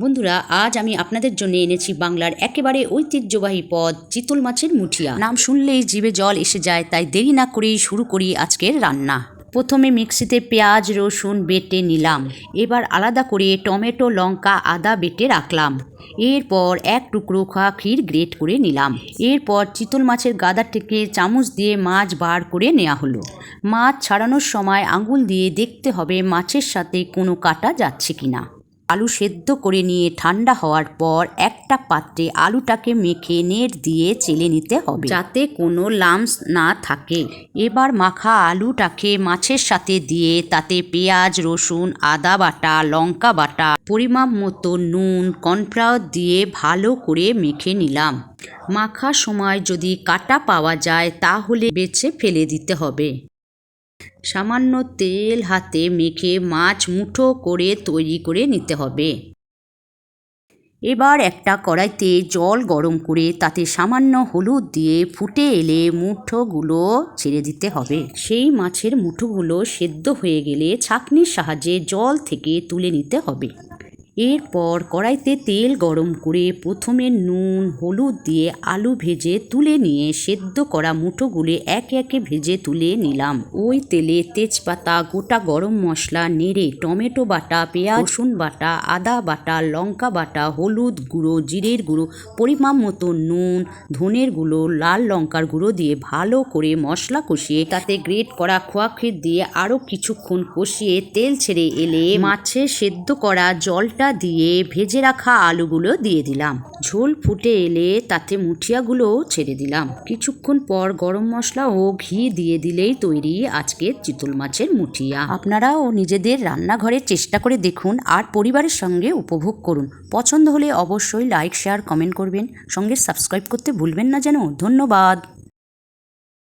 বন্ধুরা, আজ আমি আপনাদের জন্য এনেছি বাংলার একেবারে ঐতিহ্যবাহী পদ, চিতল মাছের মুঠিয়া। নাম শুনলেই জিভে জল এসে যায়, তাই দেরি না করেই শুরু করি আজকের রান্না। প্রথমে মিক্সিতে পেঁয়াজ, রসুন বেটে নিলাম। এবার আলাদা করে টমেটো, লঙ্কা, আদা বেটে রাখলাম। এরপর এক টুকরো খা ক্ষীর গ্রেট করে নিলাম। এরপর চিতল মাছের গাদা থেকে চামচ দিয়ে মাছ বার করে নেওয়া হলো। মাছ ছাড়ানোর সময় আঙুল দিয়ে দেখতে হবে মাছের সাথে কোনো কাটা যাচ্ছে কিনা। আলু সেদ্ধ করে নিয়ে ঠান্ডা হওয়ার পর একটা পাত্রে আলুটাকে মেখে নেট দিয়ে চেলে নিতে হবে। যাতে কোনো লামস না থাকে। এবার মাখা আলুটাকে মাছের সাথে দিয়ে তাতে পেঁয়াজ রসুন আদা বাটা লঙ্কা বাটা পরিমাপ মতো নুন কর্নফ্লাওয়ার দিয়ে ভালো করে মেখে নিলাম। মাখার সময় যদি কাটা পাওয়া যায় তাহলে বেছে ফেলে দিতে হবে। সামান্য তেল হাতে মেখে মাছ মুঠো করে তৈরি করে নিতে হবে। এবার একটা কড়াইতে জল গরম করে তাতে সামান্য হলুদ দিয়ে ফুটে এলে মুঠোগুলো ছেড়ে দিতে হবে। সেই মাছের মুঠোগুলো সেদ্ধ হয়ে গেলে ছাঁকনির সাহায্যে জল থেকে তুলে নিতে হবে। এরপর কড়াইতে তেল গরম করে প্রথমে নুন, হলুদ দিয়ে আলু ভেজে তুলে নিয়ে সেদ্ধ করা মুঠোগুলি একে একে ভেজে তুলে নিলাম। ওই তেলে তেজপাতা, গোটা গরম মশলা, নেড়ে টমেটো বাটা, পেঁয়াজ, রসুন বাটা, আদা বাটা, লঙ্কা বাটা, হলুদ গুঁড়ো, জিরের গুঁড়ো, পরিমাণ মতো নুন, ধনের গুঁড়ো, লাল লঙ্কার গুঁড়ো দিয়ে ভালো করে মশলা কষিয়ে তাতে গ্রেট করা খোয়া ক্ষীর দিয়ে আরও কিছুক্ষণ কষিয়ে তেল ছেড়ে এলে মাছে সেদ্ধ করা জলটা দিয়ে ভেজে রাখা আলুগুলো দিয়ে দিলাম। ঝোল ফুটে এলে তাতে মুঠিয়াগুলো ছেড়ে দিলাম। কিছুক্ষণ পর গরম মশলা ও ঘি দিয়ে দিলেই তৈরি আজকে চিতল মাছের মুঠিয়া। আপনারাও নিজেদের রান্নাঘরে চেষ্টা করে দেখুন আর পরিবারের সঙ্গে উপভোগ করুন। পছন্দ হলে অবশ্যই লাইক, শেয়ার, কমেন্ট করবেন। সঙ্গে সাবস্ক্রাইব করতে ভুলবেন না যেন। ধন্যবাদ।